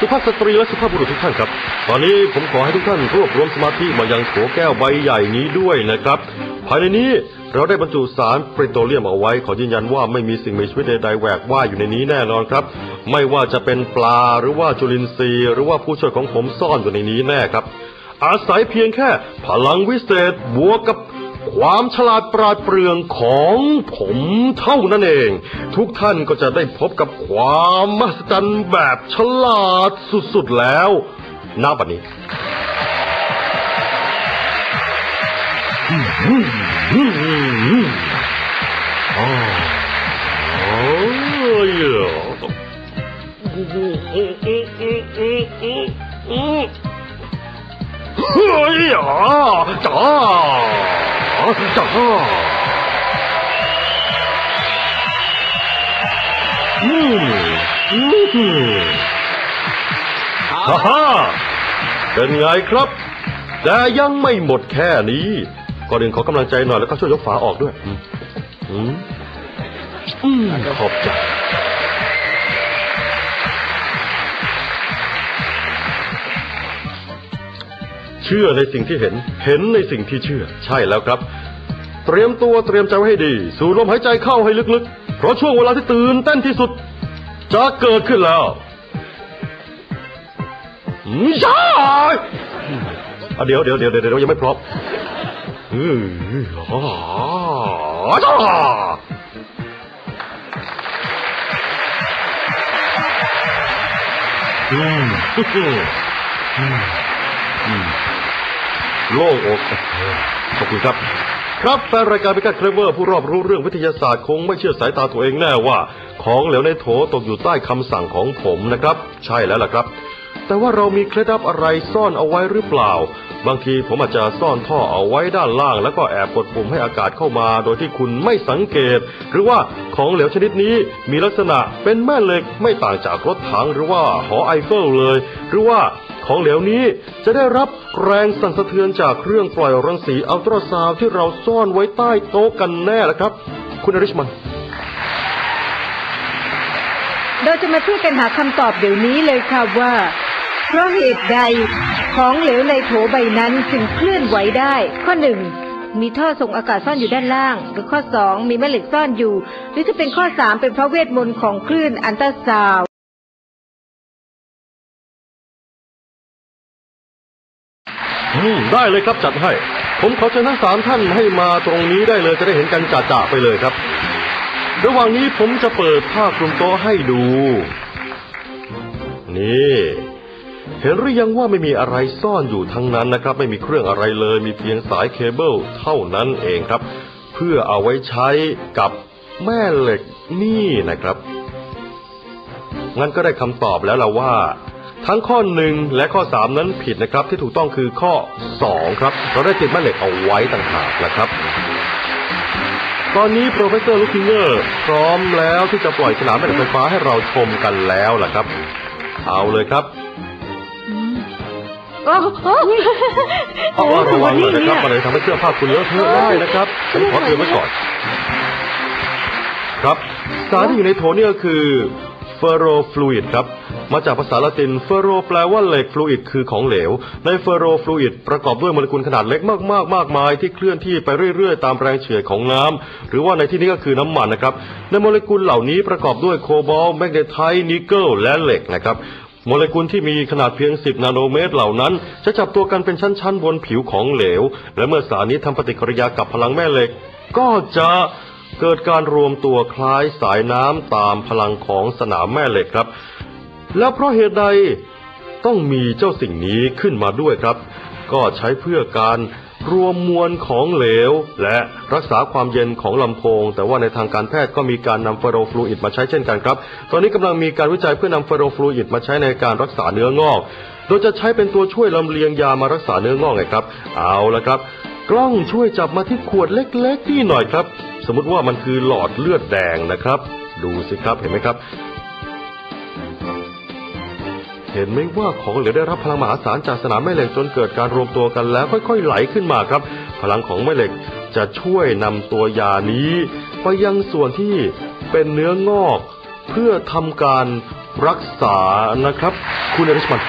สุภาพสตรีและสุภาพบุรุษทุกท่านครับ ตอนนี้ผมขอให้ทุกท่านรวบรวมสมาธิมายังโถแก้วใบใหญ่นี้ด้วยนะครับ ภายในนี้เราได้บรรจุสารปริโตรเลียมเอาไว้ ขอยืนยันว่าไม่มีสิ่งมีชีวิตใดๆแหวกว่ายอยู่ในนี้แน่นอนครับ ไม่ว่าจะเป็นปลาหรือว่าจุลินทรีย์ หรือว่าผู้ช่วยของผมซ่อนอยู่ในนี้แน่ครับ อาศัยเพียงแค่พลังวิเศษบวกกับ ความฉลาดปราดเปรื่องของผมเท่านั้นเอง ทุกท่านก็จะได้พบกับความมหัศจรรย์แบบฉลาดสุดๆแล้วณบัดนี้อ๋อโอ้ยเฮ้ยอะจ้า จ้าอืมอืมฮ่าฮ่าเป็นไงครับ แต่ยังไม่หมดแค่นี้ก่อนอื่นขอกำลังใจหน่อยแล้วก็ช่วยยกฝาออกด้วย อืมอืมอืมขอบใจ ชื่อในสิ่งที่เห็น เห็นในสิ่งที่เชื่อ ใช่แล้วครับ เตรียมตัวเตรียมใจไว้ให้ดี สูดลมหายใจเข้าให้ลึกๆ เพราะช่วงเวลาที่ตื่นเต้นที่สุด จะเกิดขึ้นแล้วใช่อะเดี๋ยวเดี๋ยวเดี๋ยวเดี๋ยวยังไม่พร้อมอืมอ๋อจ้าอืมอืมอืม โล่งอกขอบคุณครับ ครับแฟนรายการพิกัดเคลเวอร์ผู้รอบรู้เรื่องวิทยาศาสตร์คงไม่เชื่อสายตาตัวเองแน่ว่า ของเหลวในโถตกอยู่ใต้คำสั่งของผมนะครับ ใช่แล้วล่ะครับ แต่ว่าเรามีเคล็ดลับอะไรซ่อนเอาไว้หรือเปล่า บางทีผมอาจจะซ่อนท่อเอาไว้ด้านล่าง แล้วก็แอบกดปุ่มให้อากาศเข้ามา โดยที่คุณไม่สังเกต หรือว่าของเหลวชนิดนี้มีลักษณะเป็นแม่เหล็กไม่ต่างจากรถถังหรือว่าหอไอเฟลเลย หรือว่า ของเหลวนี้จะได้รับแรงสั่นสะเทือนจากเครื่องปล่อยรังสีอัลตราซาวที่เราซ่อนไว้ใต้โต๊ะกันแน่ละครับ คุณอริชมันเราจะมาช่วยกันหาคำตอบเดี๋ยวนี้เลยค่ะว่า เพราะเหตุใดของเหลวในโถใบนั้นถึงเคลื่อนไหวได้ ข้อหนึ่งมีท่อส่งอากาศซ่อนอยู่ด้านล่าง หรือข้อสองมีแม่เหล็กซ่อนอยู่ หรือถ้าเป็นข้อสามเป็นเพราะเวทมนต์ของคลื่นอันตราซาว อืมได้เลยครับจัดให้ ผมขอเชิญทั้งสามท่านให้มาตรงนี้ได้เลยจะได้เห็นกันจ่าๆไปเลยครับ ระหว่างนี้ผมจะเปิดผ้าคลุมโต๊ะให้ดู นี่ เห็นหรือยังว่าไม่มีอะไรซ่อนอยู่ทั้งนั้นนะครับ ไม่มีเครื่องอะไรเลย มีเพียงสายเคเบิลเท่านั้นเองครับ เพื่อเอาไว้ใช้กับแม่เหล็กนี่นะครับงั้นก็ได้คำตอบแล้วล่ะว่า ทั้งข้อหนึ่งและข้อสามนั้นผิดนะครับ ที่ถูกต้องคือข้อสองครับ เราได้ติดแม่เหล็กเอาไว้ต่างหากนะครับ ตอนนี้โปรเฟสเซอร์ลูคิงเกอร์พร้อมแล้วที่จะปล่อยสนามแม่เหล็กไฟฟ้าให้เราชมกันแล้วล่ะครับ เอาเลยครับโอ้โหเอาว่าระวังหน่อยนะครับมันเลยทำให้เสื้อผ้าคุณเลอะเทอะได้นะครับผมขอเตือนไว้ก่อน ครับสารที่อยู่ในโถนี่ก็คือ เฟโรฟลูอิดครับ มาจากภาษาละตินเฟโรแปลว่าเหล็กฟลูอิดคือของเหลว ในเฟโรฟลูอิดประกอบด้วยโมเลกุลขนาดเล็กมากๆมากมายที่เคลื่อนที่ไปเรื่อยๆ ตามแรงเฉื่อยของน้ำหรือว่าในที่นี้ก็คือน้ำมันนะครับ ในโมเลกุลเหล่านี้ประกอบด้วยโคบอลต์แมกนีไทต์นิกเกิลและเหล็กนะครับโมเลกุลที่มีขนาดเพียง 10 นาโนเมตรเหล่านั้น จะจับตัวกันเป็นชั้นๆ บนผิวของเหลว และเมื่อสารนี้ทำปฏิกิริยากับพลังแม่เหล็ก ก็จะ เกิดการรวมตัวคล้ายสายน้ำตามพลังของสนามแม่เหล็กครับ แล้วเพราะเหตุใดต้องมีเจ้าสิ่งนี้ขึ้นมาด้วยครับ ก็ใช้เพื่อการรวมมวลของเหลว และรักษาความเย็นของลำโพง แต่ว่าในทางการแพทย์ก็มีการนำเฟอโรฟลูอิดมาใช้เช่นกันครับ ตอนนี้กำลังมีการวิจัยเพื่อนำเฟอโรฟลูอิดมาใช้ในการรักษาเนื้องอก โดยจะใช้เป็นตัวช่วยลำเลียงยามารักษาเนื้องอกไงครับ เอาละครับ กล้องช่วยจับมาที่ขวดเล็กๆนี่หน่อยครับ สมมติว่ามันคือหลอดเลือดแดงนะครับ ดูสิครับเห็นไหมครับ เห็นไหมว่าของเหลวได้รับพลังมหาศาลจากสนามแม่เหล็กจนเกิดการรวมตัวกันแล้วค่อยๆไหลขึ้นมาครับ พลังของแม่เหล็กจะช่วยนำตัวยานี้ ไปยังส่วนที่เป็นเนื้องอก เพื่อทำการรักษานะครับ คุณอริชมัน